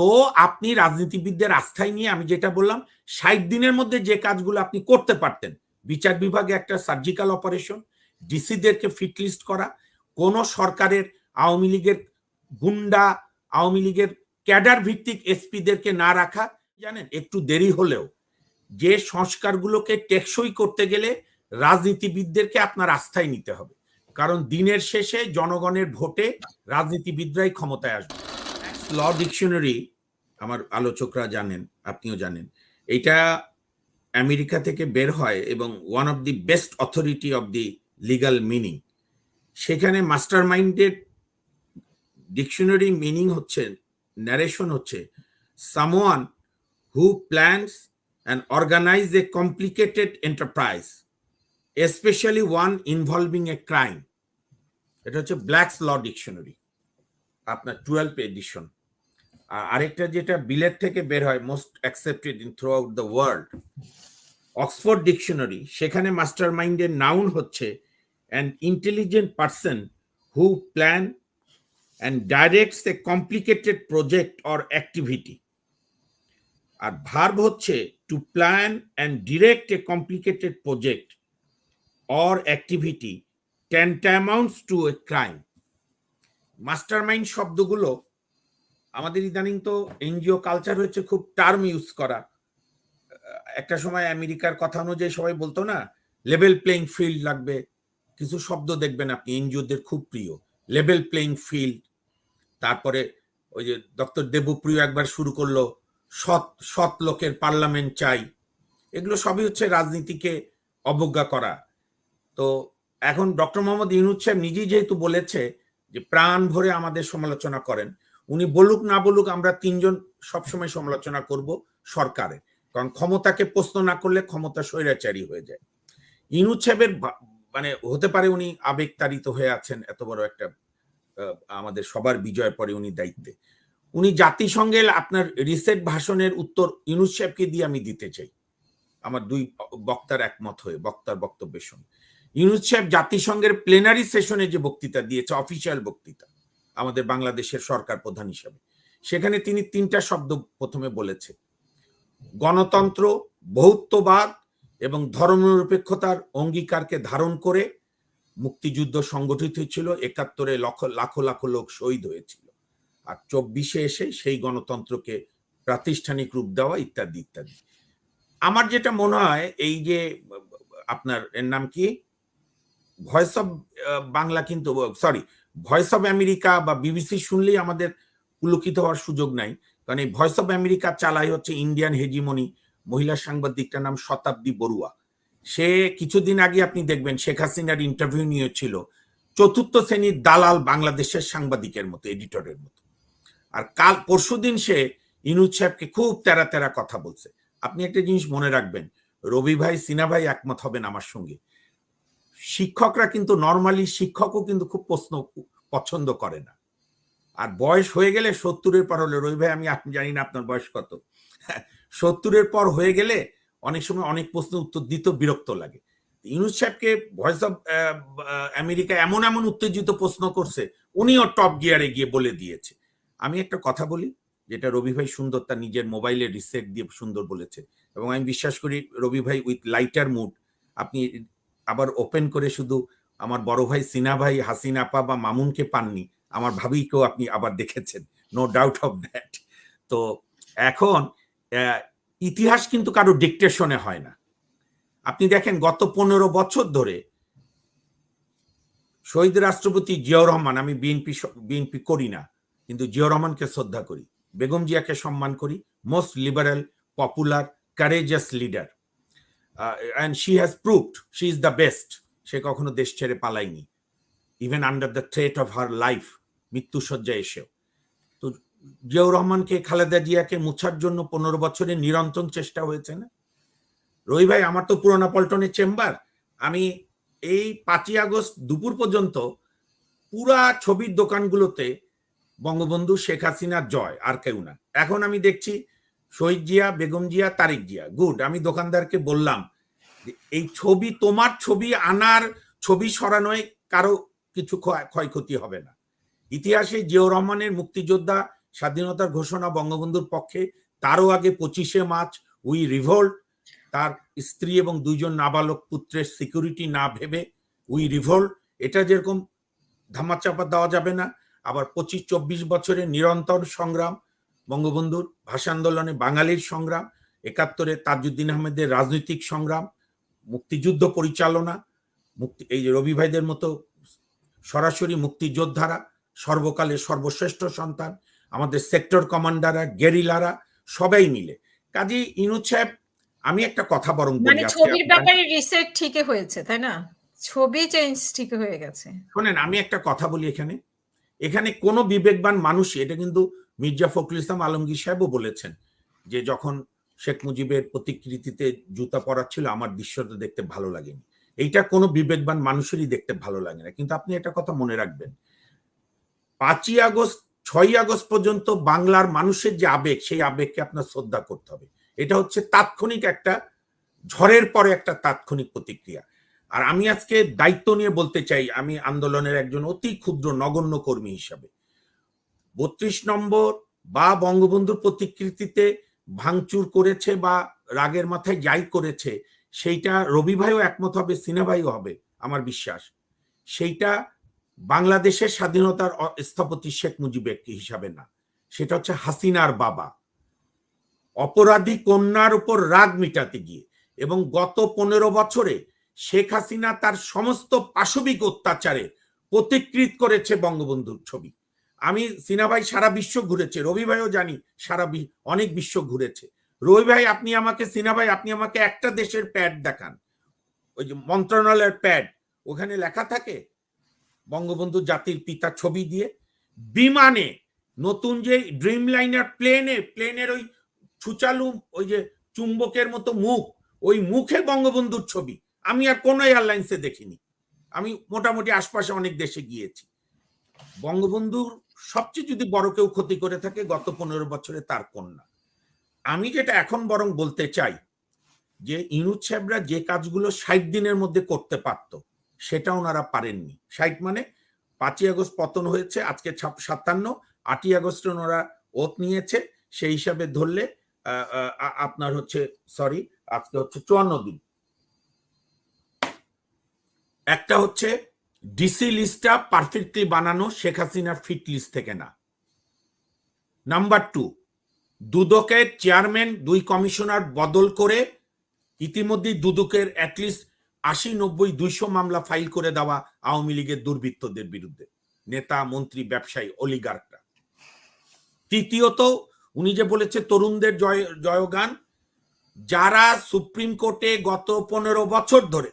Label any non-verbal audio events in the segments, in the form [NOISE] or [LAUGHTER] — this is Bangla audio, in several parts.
তো আপনি রাজনীতিবিদদের আস্থায় নিয়ে আমি যেটা বললাম, ষাট দিনের মধ্যে যে কাজগুলো আপনি করতে পারতেন, বিচার বিভাগে একটা সার্জিক্যাল অপারেশন ডিসিদেরকে ফিটলিস্ট করা, কোন সরকারের আওয়ামী লীগের গুন্ডা, আওয়ামী লীগের ক্যাডার ভিত্তিক এসপিদেরকে না রাখা, জানেন, একটু দেরি হলেও। যে সংস্কারগুলোকে টেকসই করতে গেলে রাজনীতিবিদদেরকে আপনার আস্থায় নিতে হবে। কারণ দিনের শেষে জনগণের ভোটে রাজনীতিবিদরাই ক্ষমতায় আসবে। ল ডিকশনারি আমার আলোচকরা জানেন, আপনিও জানেন। এটা আমেরিকা থেকে বের হয় এবং one of the best authority of the legal meaning সেখানে মাস্টার মাইন্ডের ডিকশনারি মিনিং হচ্ছে ন্যারেশন হচ্ছে someone who plans and organise a complicated enterprise especially one involving a crime এটা হচ্ছে ব্ল্যাকস ল ডিকশনারি আপনার টুয়েলভ এডিশন আরেকটা যেটা বিলেট থেকে বের হয় most accepted in throughout the world Oxford dictionary সেখানে মাস্টার মাইন্ডের নাউন হচ্ছে an intelligent person who plan and directs a complicated project or activity R verb হচ্ছে to plan and direct a complicated project or activity tantamounts to a crime mastermind শব্দগুলো আমাদের ইদানিং তো এনজিও কালচার হচ্ছে খুব টার্ম ইউজ করা। একটা সময় আমেরিকার কথা অনুযায়ী সবাই বলতো না লেভেল প্লেইং ফিল্ড লাগবে। কিছু শব্দ দেখবেন আপনি, এনজিওদের খুব প্রিয়। লেভেল প্লেইং ফিল্ড তারপরে ওই যে ডক্টর দেবপ্রিয় একবার শুরু করল, সৎ সৎ লোকের পার্লামেন্ট চাই। এগুলো সবই হচ্ছে রাজনীতিকে অবজ্ঞা করা। তো এখন ডক্টর মোহাম্মদ ইউনুস নিজেই যেহেতু বলেছে যে প্রাণ ভরে আমাদের সমালোচনা করেন উনি বলুক না বলুক আমরা তিনজন সবসময় সমালোচনা করব সরকারের কারণ ক্ষমতাকে প্রশ্ন না করলে ক্ষমতা স্বৈরাচারী হয়ে যায়। ইনুজ সাহেবের মানে হতে পারে উনি আবেগতাড়িত হয়ে আছেন, এত বড় একটা আমাদের সবার বিজয় পরে উনি দায়িত্বে। উনি জাতিসংঘের আপনার রিসেট ভাষণের উত্তর সাহেবকে দিয়ে আমি দিতে চাই। আমার দুই বক্তার একমত হয়ে, বক্তার বক্তব্যের সঙ্গে। ইউনুস জাতিসংঘের প্লেনারি সেশনে যে বক্তৃতা দিয়েছে অফিসিয়াল বক্তৃতা আমাদের বাংলাদেশের সরকার প্রধান হিসাবে। সেখানে তিনি তিনটা শব্দ প্রথমে বলেছে। গণতন্ত্র বহুত্ববাদ এবং ধর্মনিরপেক্ষতার অঙ্গীকারকে ধারণ করে মুক্তিযুদ্ধ সংগঠিত হয়েছিল। একাত্তরে লক্ষ, লাখো লাখো লোক শহীদ হয়েছিল। আর চব্বিশে এসে সেই গণতন্ত্রকে প্রাতিষ্ঠানিক রূপ দেওয়া ইত্যাদি ইত্যাদি। আমার যেটা মনে হয়, এই যে, আপনার এর নাম কি? ভয়েস অফ বাংলা কিন্তু সরি ভয়েস অফ আমেরিকা বা বিবিসি শুনলেই আমাদের পুলকিত হওয়ার সুযোগ নাই। কারণ এই ভয়েস অফ আমেরিকা চালাই হচ্ছে ইন্ডিয়ান হেজিমনি মহিলা সাংবাদিকটার নাম শতাব্দী বড়ুয়া। সে কিছুদিন আগে আপনি দেখবেন শেখ হাসিনার ইন্টারভিউ নিয়েছিল চতুর্থ শ্রেণির দালাল বাংলাদেশের সাংবাদিকের মতো এডিটরের মতো। আর কাল পরশুদিন সে ইনুজ সাহেবকে খুব তেরা তেরা কথা বলছে। আপনি একটা জিনিস মনে রাখবেন, রবি ভাই, সিনা ভাই একমত হবেন আমার সঙ্গে। শিক্ষকরা কিন্তু নর্মালি শিক্ষকও কিন্তু খুব প্রশ্ন পছন্দ করে না। আর বয়স হয়ে গেলে সত্তরের পর হলে, রবি ভাই, আমি জানি না আপনার বয়স কত। সত্তরের পর হয়ে গেলে অনেক সময় অনেক প্রশ্ন উত্তর দিতে বিরক্ত লাগে। ইউনুস সাহেবকে ভয়েস অফ আমেরিকা এমন এমন উত্তেজিত প্রশ্ন করছে, উনিও টপ গিয়ারে গিয়ে বলে দিয়েছে। আমি একটা কথা বলি, যেটা রবি ভাই সুন্দর তার নিজের মোবাইলে রিসেট দিয়ে সুন্দর বলেছে। এবং আমি বিশ্বাস করি রবি ভাই উইথ লাইটার মুড আপনি আবার ওপেন করে শুধু আমার বড় ভাই সিনা ভাই, হাসিন আপা বা মামুনকে পাননি। আমার ভাবিকেও আপনি আবার দেখেছেন। নো ডাউট অফ দ্যাট তো এখন ইতিহাস কিন্তু কারও ডিকটেশনে হয় না। আপনি দেখেন গত পনেরো বছর ধরে শহীদ রাষ্ট্রপতি জিয়াউর রহমান, আমি বিএনপি বিএনপি করি না, কিন্তু জিয়াউর রহমানকে শ্রদ্ধা করি। বেগম জিয়াকে সম্মান করি। Most liberal popular courageous leader and she has proved she is the best সে কখনো দেশ ছেড়ে পালায়নি। Even under the threat of her life মৃত্যুসজ্জায় এসেও। তো জিয়াউর রহমানকে, খালেদা জিয়াকে মুছার জন্য পনেরো বছরের নিরন্তর চেষ্টা হয়েছে না? রবি ভাই, আমার তো পুরোনা পল্টনের চেম্বার। আমি এই পাঁচই আগস্ট দুপুর পর্যন্ত পুরা ছবির দোকানগুলোতে বঙ্গবন্ধু শেখ হাসিনার জয়, আর কেউ না। এখন আমি দেখছি শহীদ জিয়া, বেগম জিয়া, তারিক জিয়া। গুড, আমি দোকানদারকে বললাম এই ছবি, তোমার ছবি আনার ছবি সরানোয় কারও কিছু ক্ষয়ক্ষতি হবে না। ইতিহাসে জিয়াউর রহমানের মুক্তিযোদ্ধা স্বাধীনতার ঘোষণা বঙ্গবন্ধুর পক্ষে, তারও আগে পঁচিশে মার্চ উই রিভোল্ট, তার স্ত্রী এবং দুইজন নাবালক পুত্রের সিকিউরিটি না ভেবে উই রিভোল্ট। এটা যেরকম ধামাচাপা দেওয়া যাবে না, আবার পঁচিশ, চব্বিশ বছরের নিরন্তর সংগ্রাম, বঙ্গবন্ধুর ভাষা আন্দোলনে বাঙালির সংগ্রাম, একাত্তরে তাজউদ্দিন আহমেদের রাজনৈতিক সংগ্রাম মুক্তিযুদ্ধ পরিচালনা মুক্তি এই যে রবি ভাইদের মতো সরাসরি মুক্তিযোদ্ধারা সর্বকালের সর্বশ্রেষ্ঠ সন্তান আমাদের সেক্টর কমান্ডাররা গেরিলারা সবাই মিলে। কাজে ইনুজ সাহেব আমি একটা কথা বরং মানে ছবির ব্যাপারে রিসেট ঠিক হয়েছে তাই না? ছবি চেঞ্জ ঠিক হয়ে গেছে। শুনেন আমি একটা কথা বলি এখানে। এখানে কোনো বিবেকবান মানুষই এটা কিন্তু মির্জা ফখরুল ইসলাম আলমগীর সাহেবও বলেছেন যে যখন শেখ মুজিবের প্রতিকৃতিতে জুতা পরা ছিল, আমার দৃশ্যটা দেখতে ভালো লাগেনি। এইটা কোনো বিবেকবান মানুষেরই দেখতে ভালো লাগে না। কিন্তু আপনি একটা কথা মনে রাখবেন। পাঁচই আগস্ট, ছয়ই আগস্ট পর্যন্ত বাংলার মানুষের যে আবেগ, সেই আবেগকে আপনার শ্রদ্ধা করতে হবে। এটা হচ্ছে তাৎক্ষণিক একটা, ঝড়ের পরে একটা তাৎক্ষণিক প্রতিক্রিয়া। আর আমি আজকে দায়িত্ব নিয়ে বলতে চাই, আমি আন্দোলনের একজন অতি ক্ষুদ্র নগণ্য কর্মী হিসাবে। বত্রিশ নম্বর বা বঙ্গবন্ধুর প্রতিকৃতিতে ভাঙচুর করেছে বা রাগের মাথায় যাই করেছে, সেইটা রবি ভাইও একমত হবে সিনে ভাইও হবে, আমার বিশ্বাস। সেইটা বাংলাদেশের স্বাধীনতার স্থপতি শেখ মুজিবের হিসাবে না। সেটা হচ্ছে হাসিনার বাবা। অপরাধী কন্যার উপর রাগ মিটাতে গিয়ে এবং গত পনেরো বছরে শেখ হাসিনা তার সমস্ত পাশবিক অত্যাচারে প্রতিকৃত করেছে বঙ্গবন্ধুর ছবি। আমি সিনা ভাই সারা বিশ্ব ঘুরেছে, রবি ভাইও জানি সারা অনেক বিশ্ব ঘুরেছে। রবি ভাই, আপনি আমাকে সিনা ভাই আপনি আমাকে একটা দেশের প্যাড দেখান। ওই যে মন্ত্রণালয়ের প্যাড, ওখানে লেখা থাকে, বঙ্গবন্ধু জাতির পিতা ছবি দিয়ে, বিমানে নতুন যে ড্রিম লাইনার প্লেনে প্লেনের ওই ছুচালু ওই যে চুম্বকের মতো মুখ, ওই মুখে বঙ্গবন্ধুর ছবি। আমি আর কোনো এয়ারলাইন্সে দেখিনি। আমি মোটামুটি আশপাশে অনেক দেশে গিয়েছি। বঙ্গবন্ধুর সবচেয়ে যদি বড় কেউ ক্ষতি করে থাকে, গত পনেরো বছরে তার কন্যা। আমি যেটা এখন বরং বলতে চাই, যে ইনুজ সাহেবরা যে কাজগুলো ষাট দিনের মধ্যে করতে পারত, সেটা ওনারা পারেননি। ষাট মানে পাঁচই আগস্ট পতন হয়েছে, আজকে সাতান্ন, আটই আগস্টে ওনারা ওত নিয়েছে, সেই হিসাবে ধরলে আপনার হচ্ছে সরি আজকে হচ্ছে চুয়ান্ন দিন। একটা হচ্ছে ডিসি লিস্টটা পারফেক্টলি বানানো শেখ হাসিনার ফিট লিস্ট থেকে না। নাম্বার টু দুদকের চেয়ারম্যান দুই কমিশনার বদল করে ইতিমধ্যেই দুদকের অ্যাটলিস্ট আশি, নব্বই, দুইশো মামলা ফাইল করে দেওয়া আওয়ামী লীগের দুর্বৃত্তদের বিরুদ্ধে। নেতা, মন্ত্রী, ব্যবসায়ী অলিগার্করা তৃতীয়ত, উনি যে বলেছে তরুণদের জয়, জয়গান, যারা সুপ্রিম কোর্টে গত পনেরো বছর ধরে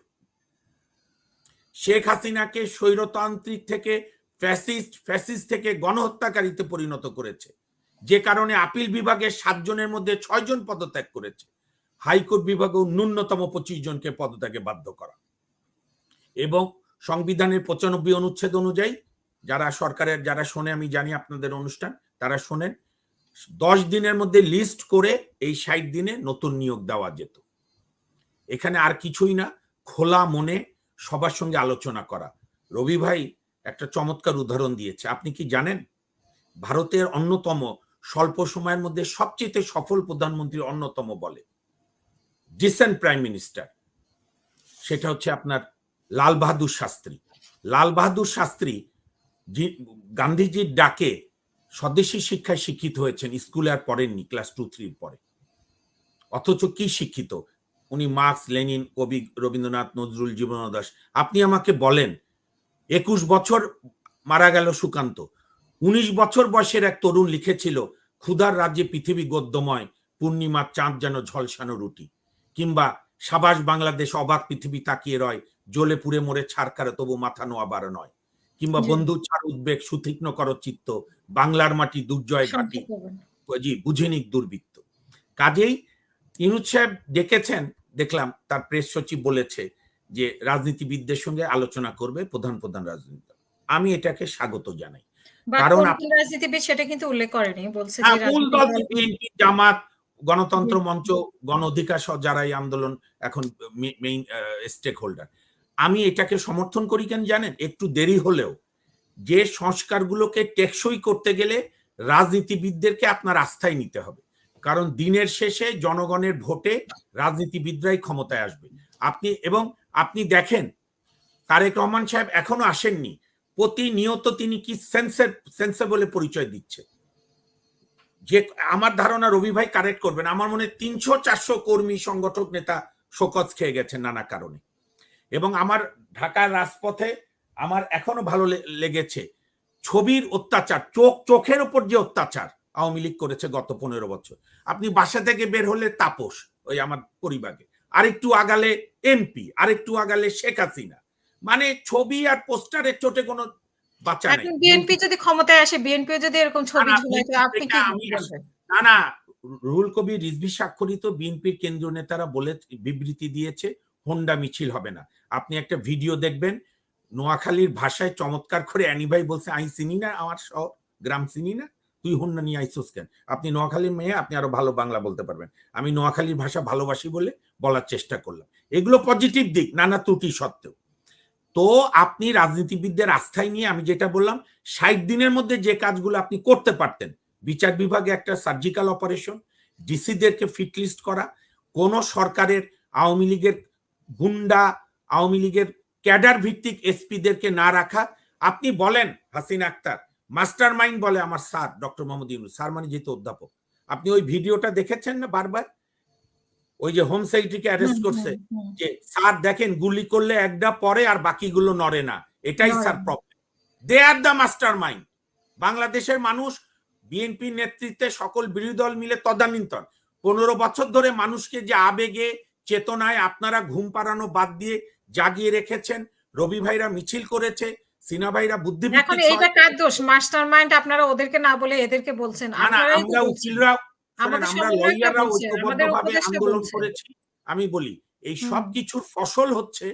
শেখ হাসিনাকে স্বৈরতান্ত্রিক থেকে ফ্যাসিস্ট ফ্যাসিস্ট থেকে গণহত্যাকারীতে পরিণত করেছে। যে কারণে আপিল বিভাগের সাতজনের মধ্যে ছয়জন পদত্যাগ করেছে। হাইকোর্ট বিভাগেও ন্যূনতম পঁচিশ জনকে পদত্যাগে বাধ্য করা। এবং সংবিধানের পঁচানব্বই অনুচ্ছেদ অনুযায়ী যারা সরকারের, যারা শোনে, আমি জানি আপনাদের অনুষ্ঠান, তারা শোনেন, দশ দিনের মধ্যে লিস্ট করে এই ষাট দিনে নতুন নিয়োগ দেওয়া যেত। এখানে আর কিছুই না, খোলা মনে সবার সঙ্গে আলোচনা করা। রবি ভাই একটা চমৎকার উদাহরণ দিয়েছে। আপনি কি জানেন? ভারতের অন্যতম স্বল্প সময়ের মধ্যে সবচেয়ে সফল প্রধানমন্ত্রী অন্যতম বলে। Decent prime minister. সেটা হচ্ছে আপনার লাল বাহাদুর শাস্ত্রী। লাল বাহাদুর শাস্ত্রী গান্ধীজির ডাকে স্বদেশী শিক্ষায় শিক্ষিত হয়েছেন। স্কুলে আর পড়েননি, ক্লাস টু, থ্রির পরে। অথচ কি শিক্ষিত? উনি মার্কস লেনিন কবি রবীন্দ্রনাথ নজরুল জীবনদাস আপনি আমাকে বলেন একুশ বছর মারা গেল সুকান্ত। উনিশ বছর বয়সের এক তরুণ লিখেছিল ক্ষুধার রাজ্যে পৃথিবী গদ্যময় পূর্ণিমার চাঁদ যেন ঝলসানো রুটি। কিংবা সাবাস বাংলাদেশ অবাক পৃথিবী তাকিয়ে রয় জ্বলে পুড়ে মরে ছাড়কারে তবু মাথা নোয়া বারো নয়। কিংবা বন্ধু ছাড় উদ্বেগ সুতীক্ষ্ণ কর চিত্ত বাংলার মাটি দুর্জয় ঘাটি। জি বুঝেনিক দুর্বৃত্ত। কাজেই ইনুজ সাহেব ডেকেছেন দেখলাম তার প্রেস সচিব বলেছে যে রাজনীতিবিদদের সঙ্গে আলোচনা করবে প্রধান প্রধান রাজনীতি আমি এটাকে স্বাগত জানাই। কারণ রাজনীতিবিদ সেটা কিন্তু উল্লেখ করেনি বলছে যে হ্যাঁ, মূল দল বিএনপি জামাত গণতন্ত্র মঞ্চ গণ অধিকার সহ যারা এই আন্দোলন এখন মেইন স্টেক হোল্ডার আমি এটাকে সমর্থন করি কেন জানেন? একটু দেরি হলেও যে সংস্কারগুলোকে টেকসই করতে গেলে রাজনীতিবিদদেরকে আপনার আস্থায় নিতে হবে। কারণ দিনের শেষে জনগণের ভোটে রাজনীতিবিদরাই ক্ষমতায় আসবে। আপনি এবং আপনি দেখেন, তারেক রহমান সাহেব এখনও আসেননি। প্রতিনিয়ত তিনি কি সেন্সের সেন্সে বলে পরিচয় দিচ্ছে। যে আমার ধারণা, রবি ভাই কারেক্ট করবেন। আমার মনে তিনশো, চারশো কর্মী, সংগঠক, নেতা শোকজ খেয়ে গেছেন নানা কারণে। এবং আমার ঢাকার রাজপথে আমার এখনও ভালো লেগেছে। ছবির অত্যাচার, চোখ, চোখের উপর যে অত্যাচার আওয়ামী লীগ করেছে গত পনেরো বছর। আপনি বাসা থেকে বের হলে তাপস ওই আমার পরিবারে। আরেকটু আগালে এমপি আরেকটু আগালে শেখ হাসিনা। মানে ছবি আর পোস্টারের চোটে কোনো বাচ্চা নেই। বিএনপি যদি ক্ষমতায় আসে বিএনপি যদি এরকম ছবি না, তো আপনি কি না না রুহুল কবির রিজভি স্বাক্ষরিত বিএনপির কেন্দ্রীয় নেতারা বলে বিবৃতি দিয়েছে হোন্ডা মিছিল হবে না। আপনি একটা ভিডিও দেখবেন নোয়াখালীর ভাষায় চমৎকার করে অ্যানি ভাই বলছে আই চিনি না আমার শহর গ্রাম চিনি না। তুই হোন্ডা নিয়ে আইসোস কেন? আপনি নোয়াখালীর মেয়ে, আপনি আরও ভালো বাংলা বলতে পারবেন। আমি নোয়াখালীর ভাষা ভালোবাসি বলে বলার চেষ্টা করলাম। এগুলো পজিটিভ দিক নানা ত্রুটি সত্ত্বেও। তো আপনি রাজনীতিবিদদের আস্থায় নিয়ে আমি যেটা বললাম, ষাট দিনের মধ্যে যে কাজগুলো আপনি করতে পারতেন, বিচার বিভাগে একটা সার্জিক্যাল অপারেশন ডিসিদেরকে ফিটলিস্ট করা, কোন সরকারের আওয়ামী লীগের গুন্ডা, আওয়ামী লীগের ক্যাডার ভিত্তিক এসপিদেরকে না রাখা, আপনি বলেন হাসিন আক্তার মাস্টার মাইন্ড বলে আমার sir doctor Mohammad Yunus. Sir মানে যেহেতু অধ্যাপক। আপনি ওই ভিডিওটা দেখেছেন না বারবার? ওই যে হোম সেক্রেটারিকে অ্যারেস্ট করছে হুম, হুম। যে স্যার দেখেন গুলি করলে একটা পরে আর বাকিগুলো নড়ে না। এটাই sir problem they are the mastermind বাংলাদেশের মানুষ বিএনপির নেতৃত্বে সকল বিরোধী দল মিলে তদানীন্তন। পনেরো বছর ধরে মানুষকে যে আবেগে চেতনায় আপনারা ঘুম পাড়ানো বাদ দিয়ে জাগিয়ে রেখেছেন রবি ভাইরা মিছিল করেছে সিনা ভাইরা এখন এইটা কার দোষ? আপনারা ওদেরকে না বলে এদেরকে বলছেন। আমরা উকিলরা আমরা লয়াররা ঐক্যবদ্ধভাবে আন্দোলন করেছি। আমি বলি এই। সব কিছুর ফসল হচ্ছে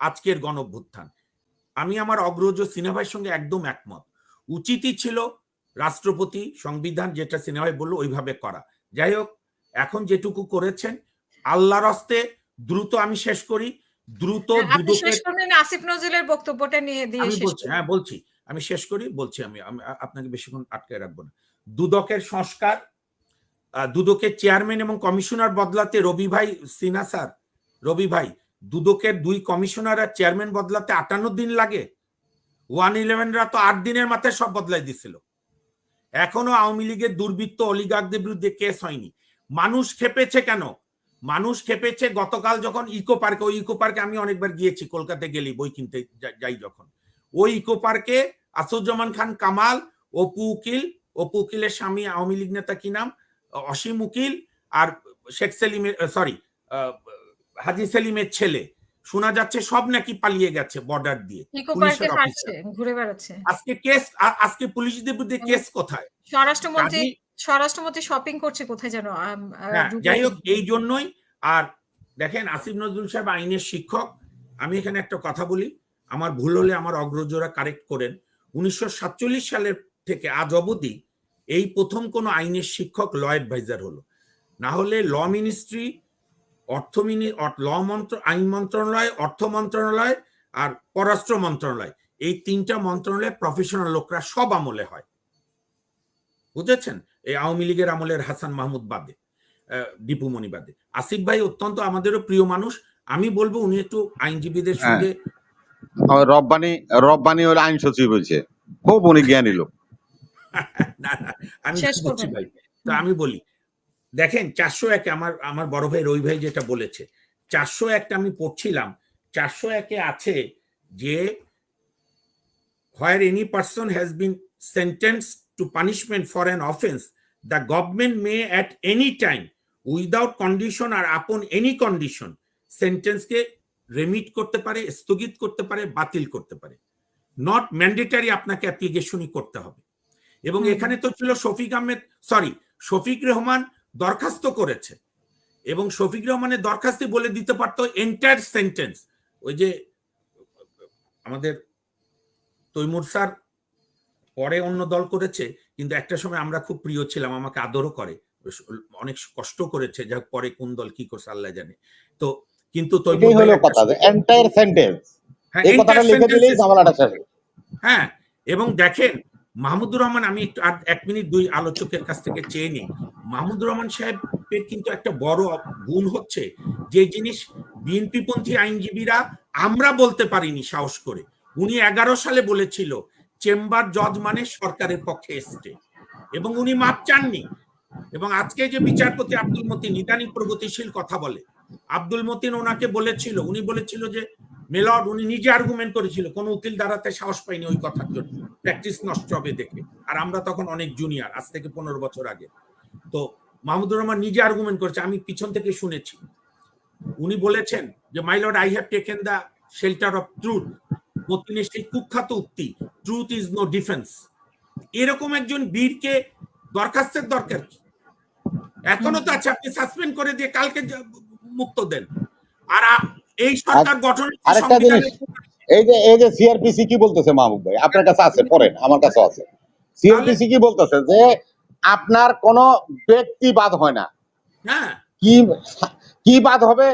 আজকের গণঅভ্যুত্থান আমি আমার অগ্রজ সিনেমার সঙ্গে একদম একমত। উচিতই ছিল রাষ্ট্রপতি সংবিধান যেটা সিনেমায় বলল ওইভাবে করা। যাই হোক এখন যেটুকু করেছেন আল্লাহর হস্তে দ্রুত আমি শেষ করি। দ্রুত হ্যাঁ, আসিফ নজরুলের বক্তব্যটা নিয়ে দিয়ে আমি বলছি হ্যাঁ বলছি আমি শেষ করি বলছি আমি আমি আপনাকে বেশিক্ষণ আটকায় রাখব না। দুদকের সংস্কার দুদকের চেয়ারম্যান এবং কমিশনার বদলাতে রবি ভাই সিনা স্যার রবি ভাই দুদকের দুই কমিশনার আর চেয়ারম্যান বদলাতে আটান্ন দিন লাগে। ওয়ান ইলেভেনরা তো আট দিনের মাথায় সব বদলাই দিছিল। এখনও আওয়ামী লীগের দুর্বৃত্ত অলিগারদের বিরুদ্ধে কেস হয়নি। মানুষ খেপেছে কেন? মানুষ খেপেছে গতকাল যখন ইকো পার্কে ওই ইকো পার্কে আমি অনেকবার গিয়েছি কলকাতায় গেলি বই কিনতে যাই যখন। ওই ইকো পার্কে আসুজ্জামান খান কামাল অপু উকিল অপু উকিলের স্বামী আওয়ামী লীগ নেতা কি নাম? অসীম উকিল আর শেখ সেলিমের সরি হাজি সেলিমের ছেলে। শোনা যাচ্ছে সব নাকি পালিয়ে গেছে বর্ডার দিয়ে। পুলিশের ঘুরে বেড়াচ্ছে। আজকে কেস আজকে পুলিশদের বিরুদ্ধে কেস কোথায়? স্বরাষ্ট্রমন্ত্রী স্বরাষ্ট্রমন্ত্রী শপিং করছে কোথায় যেন? যাই হোক এই জন্যই আর দেখেন আসিফ নজরুল সাহেব আইনের শিক্ষক আমি এখানে একটা কথা বলি আমার ভুল হলে আমার অগ্রজরা কারেক্ট করেন। উনিশশো সাতচল্লিশ সালের থেকে আজ অবধি এই প্রথম কোন আইনের শিক্ষক ল অ্যাডভাইজার হলো। না হলে ল মিনিস্ট্রি অর্থ মিনি ল মন্ত্র আইন মন্ত্রণালয় অর্থ মন্ত্রণালয় আর পররাষ্ট্র মন্ত্রণালয় এই তিনটা মন্ত্রণালয় প্রফেশনাল লোকরা সব আমলে হয়। বুঝেছেন? এই আওয়ামী লীগের আমলের হাসান মাহমুদ বাদে আহ, দীপু মণি বাদে। আসিফ ভাই অত্যন্ত আমাদেরও প্রিয় মানুষ। আমি বলব উনি একটু আইনজীবীদের হ্যাঁ। সঙ্গে রব্বানি রব্বানি হলো আইন সচিব হয়েছে। খুব উনি জ্ঞানী লোক। [LAUGHS] না না আমি ভাই। তো আমি বলি দেখেন চারশো একে আমার আমার বড় ভাই রবি ভাই যেটা বলেছে চারশো একটা আমি পড়ছিলাম। চারশো একে আছে যে any person has been sentenced to punishment for an offense the government may at any time without condition or upon any condition sentence কে রেমিট করতে পারে স্থগিত করতে পারে বাতিল করতে পারে। নট ম্যান্ডেটারি আপনাকে অ্যাপ্লিকেশনই করতে হবে। এবং এখানে তো ছিল শফিক আহমেদ সরি শফিক রহমান দরখাস্ত করেছে। এবং শফিক রহমানের দরখাস্তে বলে দিতে পারতো এন্টায়ার সেন্টেন্স ওই যে আমাদের তৈমুর স্যার পরে অন্য দল করেছে কিন্তু একটা সময় আমরা খুব প্রিয় ছিলাম আমাকে আদরও করে। অনেক কষ্ট করেছে যাক পরে কোন দল কি করছে আল্লাহ জানে। তো কিন্তু হ্যাঁ, হ্যাঁ এবং দেখেন মাহমুদুর রহমান আমি একটু এক মিনিট দুই আলোচকের কাছ থেকে চেয়ে নিই। মাহমুদুর রহমান সাহেবের কিন্তু একটা বড় গুণ হচ্ছে যে জিনিস বিএনপি পন্থী আইনজীবীরা আমরা বলতে পারিনি সাহস করে। উনি এগারো সালে বলেছিল চেম্বার জজ মানে সরকারের পক্ষে এসছে। এবং উনি মাপ চাননি। এবং আজকে যে বিচারপতি আব্দুল মতিন নিদানি প্রগতিশীল কথা বলে। আব্দুল মতিন ওনাকে বলেছিল, উনি বলেছিল যে, মেলর্ড, উনি নিজে আর্গুমেন্ট করেছিল, কোন উকিল দাঁড়াতে সাহস পাইনি ওই কথার জন্য। প্র্যাকটিস নষ্ট হবে দেখে। আর আমরা তখন অনেক জুনিয়র আজ থেকে পনেরো বছর আগে। তো মাহমুদুর রহমান নিজে আর্গুমেন্ট করেছে, আমি পিছন থেকে শুনেছি। উনি বলেছেন যে my I have taken the shelter of truth মতিনের সেই কুখ্যাত উক্তি ট্রুথ ইজ নো ডিফেন্স এরকম একজন বীরকে দরখাস্তের দরকার কি? এখনও তো আছে আপনি সাসপেন্ড করে দিয়ে কালকে মুক্ত দেন। আর এই সরকার গঠন এই যে এই যে সিআরপিসি কি বলতেছে মাহমুদ ভাই? আপনার কাছে আছে পড়েন আমার কাছে আছে। সিআরপিসি কি বলতেছে যে আপনার কোনো ব্যক্তিবাদ হয় না। হ্যাঁ। কি কি বাদ হবে?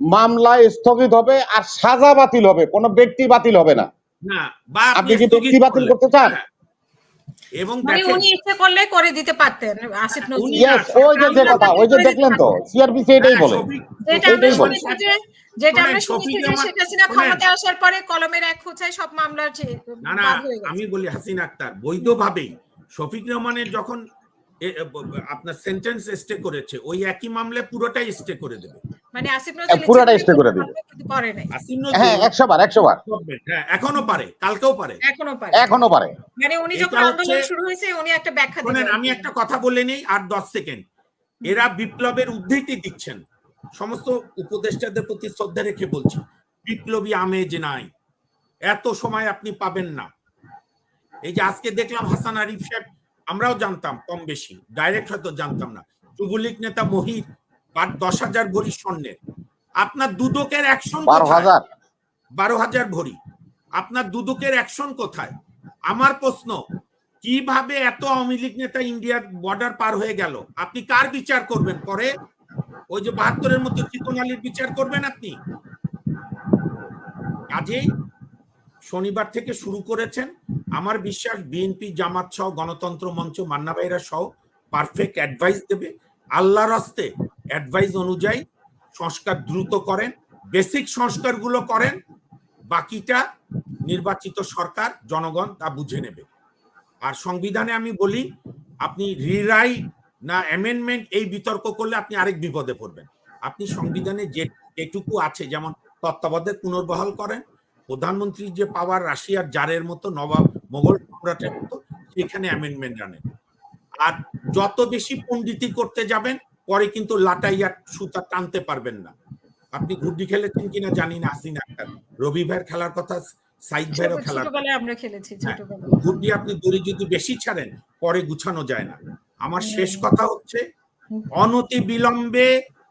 মামলা স্থগিত হবে আর সাজা বাতিল হবে কোনো ব্যক্তি বাতিল হবে না না আপনি কি ব্যক্তি বাতিল করতে চান। এবং মানে উনি ইচ্ছে করলে করে দিতে পারতেন আসিফ নজরুল উনি- ওই যে যে কথা ওই যে দেখলেন তো সিআরপিসি এটাই হ্যাঁ, বলে যেটা আমরা শুনেছি যে যেটা আমরা শুনেছি যে শেখ হাসিনা শোনেন। আসার পরে কলমের এক খোঁচায় সব মামলার না না বাদ গেছে। আমি বলি হাসিন আক্তার বৈধভাবেই শফিক রহমানের যখন আপনার সেন্টেন্স স্টে করেছে ওই একই মামলায় পুরোটাই স্টে করে দেবে। মানে আসিফ নজরুল পুরাটা ইচ্ছে stay করে দিবে। করে নাই। হ্যাঁ নজরুল একশো বার একশো বার। হ্যাঁ এখনও পারে কালকেও পারে। এখনও পারে। এখনও পারে। মানে উনি যখন আন্দোলন শুরু হয়েছে উনি একটা ব্যাখ্যা দিলেন। আমি একটা কথা বলে নেই আর দশ সেকেন্ড। এরা বিপ্লবের উদ্ধৃতি দিচ্ছেন। সমস্ত উপদেষ্টাদের প্রতি শ্রদ্ধা রেখে বলছি বিপ্লবী আমেজ নাই। এত সময় আপনি পাবেন না। এই যে আজকে দেখলাম হাসান আরিফ সাহেব আমরাও জানতাম কম বেশি। ডাইরেক্ট হয়তো জানতাম না। যুবলীগ নেতা মহির বা দশ হাজার ভরি স্বর্ণের। আপনার দুদকের অ্যাকশন বারো হাজার। বারো হাজার ভরি। আপনার দুদকের অ্যাকশন কোথায়? আমার প্রশ্ন কীভাবে এত আওয়ামী লীগ নেতা ইন্ডিয়ার বর্ডার পার হয়ে গেল? আপনি কার বিচার করবেন? পরে ওই যে বাহাত্তরের মতো চিকন আলীর বিচার করবেন আপনি? কাজেই শনিবার থেকে শুরু করেছেন আমার বিশ্বাস বিএনপি, জামাত সহ গণতন্ত্র মঞ্চ মান্না ভাইরা সহ পারফেক্ট অ্যাডভাইস দেবে। আল্লাহর হস্তে অ্যাডভাইস অনুযায়ী সংস্কার দ্রুত করেন বেসিক সংস্কারগুলো করেন, বাকিটা নির্বাচিত সরকার, জনগণ তা বুঝে নেবে। আর সংবিধানে আমি বলি, আপনি রিরাই না অ্যামেন্ডমেন্ট এই বিতর্ক করলে আপনি আরেক বিপদে পড়বেন। আপনি সংবিধানে যে যেটুকু আছে, যেমন তত্ত্বাবধায়ক পুনর্বহাল করেন প্রধানমন্ত্রীর যে পাওয়ার রাশিয়ার জারের মতো নবাব মোগল সম্রাটের মতো সেখানে অ্যামেন্ডমেন্ট আনেন আর যত বেশি পণ্ডিতি করতে যাবেন পরে কিন্তু লাটাইয়া সুতা টানতে পারবেন না। আপনি গুড্ডি খেলেছেন কিনা জানি না আসিন একটা রবি ভাইয়ের খেলার কথা সাইদ ভাইয়েরও খেলার আমরা খেলেছি হ্যাঁ। গুড্ডি আপনি দড়ি যদি বেশি ছাড়েন পরে গুছানো যায় না। আমার শেষ কথা হচ্ছে অনতি বিলম্বে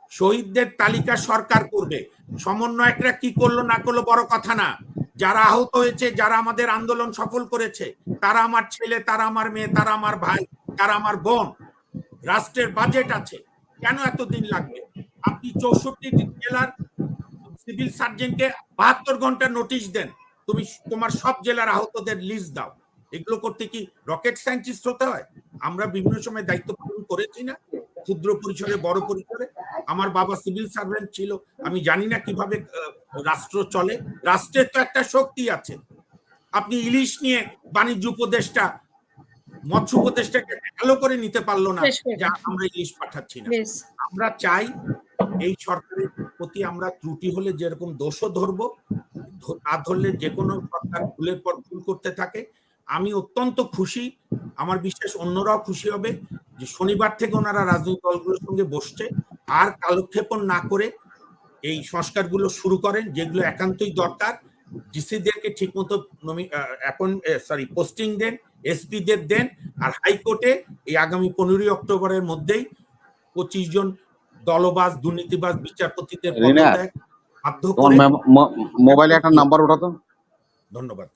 শহীদদের তালিকা সরকার করবে। সমন্বয়করা কি করল না করল বড় কথা না। যারা আহত হয়েছে, যারা আমাদের আন্দোলন সফল করেছে, তারা আমার ছেলে, তারা আমার মেয়ে, তারা আমার ভাই, তারা আমার বোন। রাষ্ট্রের বাজেট আছে। কেন এত দিন লাগবে? আপনি চৌষট্টি জেলার সিভিল সার্জনকে বাহাত্তর ঘণ্টা নোটিশ দেন। তুমি তোমার সব জেলার আহতদের লিস্ট দাও। এগুলো করতে কি রকেট সায়েন্টিস্ট হতে হয়? আমরা বিভিন্ন সময় দায়িত্ব পালন করেছি না। ক্ষুদ্র পরিসরে, বড় পরিসরে। আমার বাবা সিভিল সার্ভেন্ট ছিল আমি জানি না কীভাবে রাষ্ট্র চলে। রাষ্ট্রের তো একটা শক্তি আছে। আপনি ইলিশ নিয়ে বাণিজ্য উপদেষ্টা মৎস্য উপদেষ্টাকে ভালো করে নিতে পারল না যা আমরা ইলিশ পাঠাচ্ছি না। আমরা চাই এই সরকারের প্রতি আমরা ত্রুটি হলে যেরকম দোষও ধরবো না ধরলে যে কোনো সরকার ভুলের পর ভুল করতে থাকে। আমি অত্যন্ত খুশি আমার বিশ্বাস অন্যরাও খুশি হবে যে শনিবার থেকে ওনারা রাজনৈতিক দলগুলোর সঙ্গে বসছে। আর কালক্ষেপণ না করে এই সংস্কারগুলো শুরু করেন যেগুলো একান্তই দরকার। ডিসিদেরকে ঠিক মতো এখন সরি পোস্টিং দেন এসপিদের দেন আর হাইকোর্টে এই আগামী পনেরোই অক্টোবরের মধ্যেই পঁচিশ জন দলবাজ দুর্নীতিবাজ বিচারপতিদের বাধ্য মোবাইলে একটা নাম্বার ওঠাতো ধন্যবাদ।